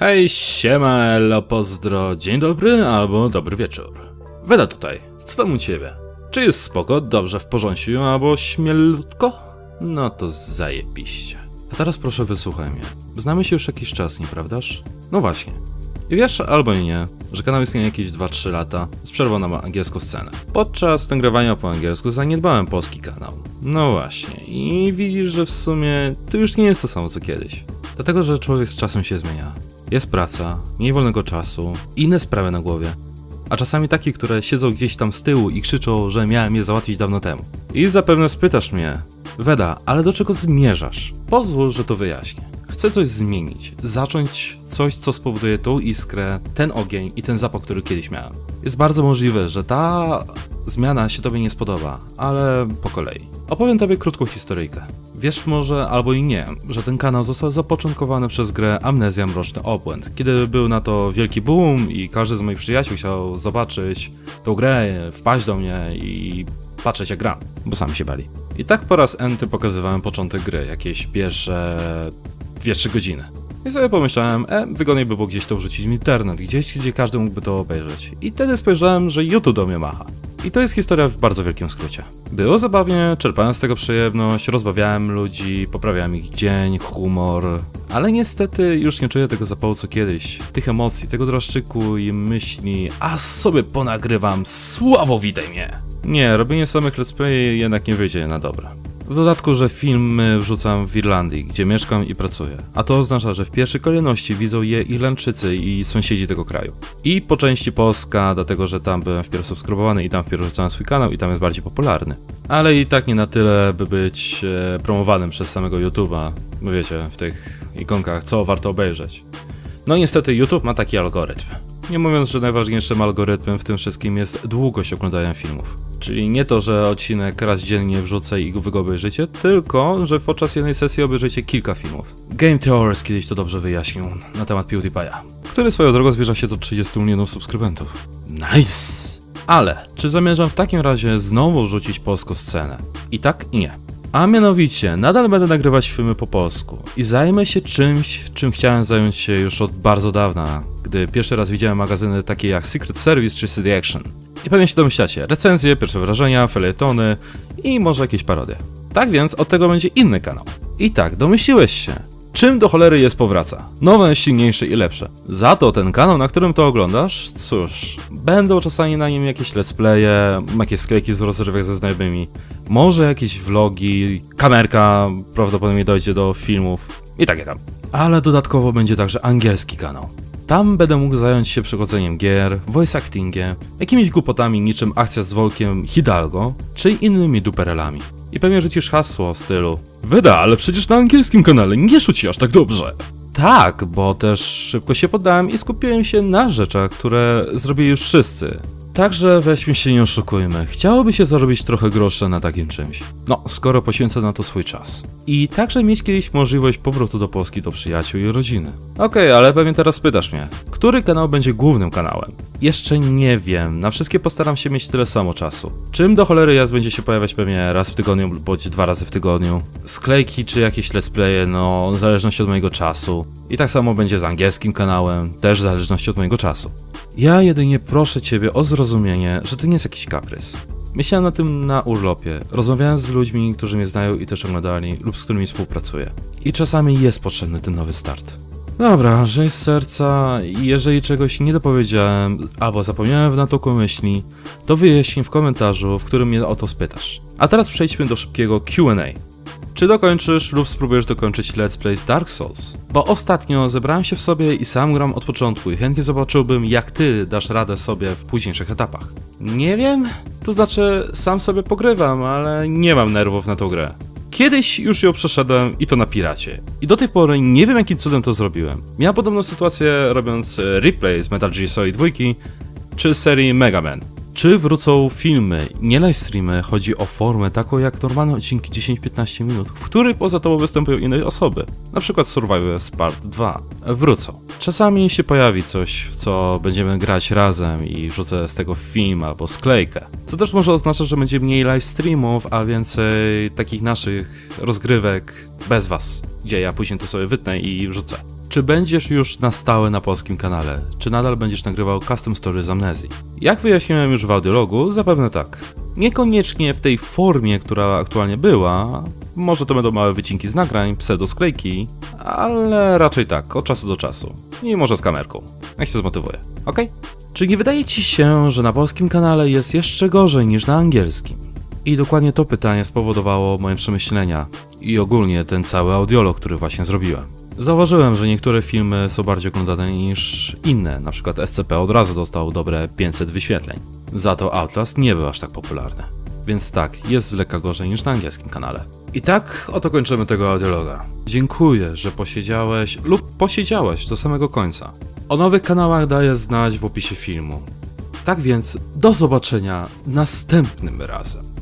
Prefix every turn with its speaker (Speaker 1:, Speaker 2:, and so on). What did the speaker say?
Speaker 1: Hej, siema, elo, pozdro, dzień dobry albo dobry wieczór. Weda tutaj, co tam u ciebie? Czy jest spoko, dobrze w porządku albo śmielutko? No to zajebiście. A teraz proszę wysłuchaj mnie. Znamy się już jakiś czas, nieprawdaż? No właśnie. I wiesz albo nie, że kanał istnieje jakieś 2-3 lata z przerwą na angielską scenę. Podczas nagrywania po angielsku zaniedbałem polski kanał. No właśnie, i widzisz, że w sumie to już nie jest to samo co kiedyś. Dlatego, że człowiek z czasem się zmienia. Jest praca, mniej wolnego czasu, inne sprawy na głowie. A czasami takie, które siedzą gdzieś tam z tyłu i krzyczą, że miałem je załatwić dawno temu. I zapewne spytasz mnie, Weda, ale do czego zmierzasz? Pozwól, że to wyjaśnię. Chcę coś zmienić, zacząć coś, co spowoduje tą iskrę, ten ogień i ten zapach, który kiedyś miałem. Jest bardzo możliwe, że ta zmiana się tobie nie spodoba, ale po kolei. Opowiem tobie krótką historyjkę. Wiesz może, albo i nie, że ten kanał został zapoczątkowany przez grę Amnezja Mroczny Obłęd. Kiedy był na to wielki boom i każdy z moich przyjaciół chciał zobaczyć tą grę, wpaść do mnie i patrzeć jak gram, bo sami się bali. I tak po raz enty pokazywałem początek gry, jakieś pierwsze dwie, trzy godziny. I sobie pomyślałem, e, wygodniej by było gdzieś to wrzucić w internet, gdzieś, gdzie każdy mógłby to obejrzeć. I wtedy spojrzałem, że YouTube do mnie macha. I to jest historia w bardzo wielkim skrócie. Było zabawnie, czerpałem z tego przyjemność, rozbawiałem ludzi, poprawiałem ich dzień, humor, ale niestety już nie czuję tego zapału co kiedyś. Tych emocji, tego draszczyku i myśli, a sobie ponagrywam, sławo witaj mnie! Nie, robienie samych let's play jednak nie wyjdzie na dobre. W dodatku, że filmy wrzucam w Irlandii, gdzie mieszkam i pracuję. A to oznacza, że w pierwszej kolejności widzą je Irlandczycy i sąsiedzi tego kraju. I po części Polska, dlatego że tam byłem wpierw subskrybowany i tam wpierw wrzucałem swój kanał i tam jest bardziej popularny. Ale i tak nie na tyle, by być e, promowanym przez samego YouTube'a. Wiecie, w tych ikonkach, co warto obejrzeć. No niestety YouTube ma taki algorytm. Nie mówiąc, że najważniejszym algorytmem w tym wszystkim jest długość oglądania filmów. Czyli nie to, że odcinek raz dziennie wrzucę i wy go obejrzycie, tylko, że podczas jednej sesji obejrzycie kilka filmów. Game Theorist kiedyś to dobrze wyjaśnił na temat PewDiePie'a, który swoją drogą zbliża się do 30 milionów subskrybentów. Nice! Ale, czy zamierzam w takim razie znowu rzucić polską scenę? I tak nie. A mianowicie, nadal będę nagrywać filmy po polsku i zajmę się czymś, czym chciałem zająć się już od bardzo dawna, gdy pierwszy raz widziałem magazyny takie jak Secret Service czy CD Action. I pewnie się domyślacie, recenzje, pierwsze wrażenia, felietony i może jakieś parodie. Tak więc od tego będzie inny kanał. I tak, domyśliłeś się. Czym do cholery jest powraca? Nowe, silniejsze i lepsze. Za to ten kanał, na którym to oglądasz, cóż, będą czasami na nim jakieś let's playe, jakieś sklejki z rozrywek ze znajomymi, może jakieś vlogi, kamerka prawdopodobnie dojdzie do filmów i takie tam. Ale dodatkowo będzie także angielski kanał. Tam będę mógł zająć się przechodzeniem gier, voice actingiem, jakimiś głupotami niczym akcja z Volkiem Hidalgo, czy innymi duperelami. I pewnie rzucisz hasło w stylu Wyda, ale przecież na angielskim kanale nie szuci aż tak dobrze. Tak, bo też szybko się poddałem i skupiłem się na rzeczach, które zrobili już wszyscy. Także weźmy się nie oszukujmy, chciałoby się zarobić trochę grosze na takim czymś. No, skoro poświęcę na to swój czas. I także mieć kiedyś możliwość powrotu do Polski do przyjaciół i rodziny. Okej, ale pewnie teraz pytasz mnie, który kanał będzie głównym kanałem? Jeszcze nie wiem, na wszystkie postaram się mieć tyle samo czasu. Czym do cholery jazd będzie się pojawiać pewnie raz w tygodniu bądź dwa razy w tygodniu. Sklejki czy jakieś let's playe, no, w zależności od mojego czasu. I tak samo będzie z angielskim kanałem, też w zależności od mojego czasu. Ja jedynie proszę Ciebie o zrozumienie, że to nie jest jakiś kaprys. Myślałem na tym na urlopie, rozmawiałem z ludźmi, którzy mnie znają i też oglądali, lub z którymi współpracuję. I czasami jest potrzebny ten nowy start. Dobra, że z serca jeżeli czegoś nie dopowiedziałem, albo zapomniałem w natłoku myśli, to wyjaśnij w komentarzu, w którym mnie o to spytasz. A teraz przejdźmy do szybkiego Q&A. Czy dokończysz lub spróbujesz dokończyć Let's Play z Dark Souls? Bo ostatnio zebrałem się w sobie i sam gram od początku i chętnie zobaczyłbym, jak ty dasz radę sobie w późniejszych etapach. Nie wiem, to znaczy sam sobie pogrywam, ale nie mam nerwów na tą grę. Kiedyś już ją przeszedłem i to na piracie. I do tej pory nie wiem jakim cudem to zrobiłem. Miałem podobną sytuację robiąc e, replay z Metal Gear Solid 2 czy serii Mega Man. Czy wrócą filmy, nie live streamy, chodzi o formę taką jak normalne odcinki 10-15 minut, w których poza tobą występują inne osoby, na przykład Survivor Part 2, wrócą. Czasami się pojawi coś, w co będziemy grać razem i wrzucę z tego film albo sklejkę, co też może oznaczać, że będzie mniej live streamów, a więcej takich naszych rozgrywek bez was, gdzie ja później to sobie wytnę i wrzucę. Czy będziesz już na stałe na polskim kanale? Czy nadal będziesz nagrywał custom story z amnezji? Jak wyjaśniłem już w audiologu, zapewne tak. Niekoniecznie w tej formie, która aktualnie była. Może to będą małe wycinki z nagrań, pseudosklejki, ale raczej tak, od czasu do czasu. I może z kamerką. Jak się zmotywuje, ok? Czy nie wydaje ci się, że na polskim kanale jest jeszcze gorzej niż na angielskim? I dokładnie to pytanie spowodowało moje przemyślenia i ogólnie ten cały audiolog, który właśnie zrobiłem. Zauważyłem, że niektóre filmy są bardziej oglądane niż inne, na przykład SCP od razu dostał dobre 500 wyświetleń. Za to Outlast nie był aż tak popularny. Więc tak, jest z lekka gorzej niż na angielskim kanale. I tak oto kończymy tego audiologa. Dziękuję, że posiedziałeś lub posiedziałeś do samego końca. O nowych kanałach daję znać w opisie filmu. Tak więc, do zobaczenia następnym razem.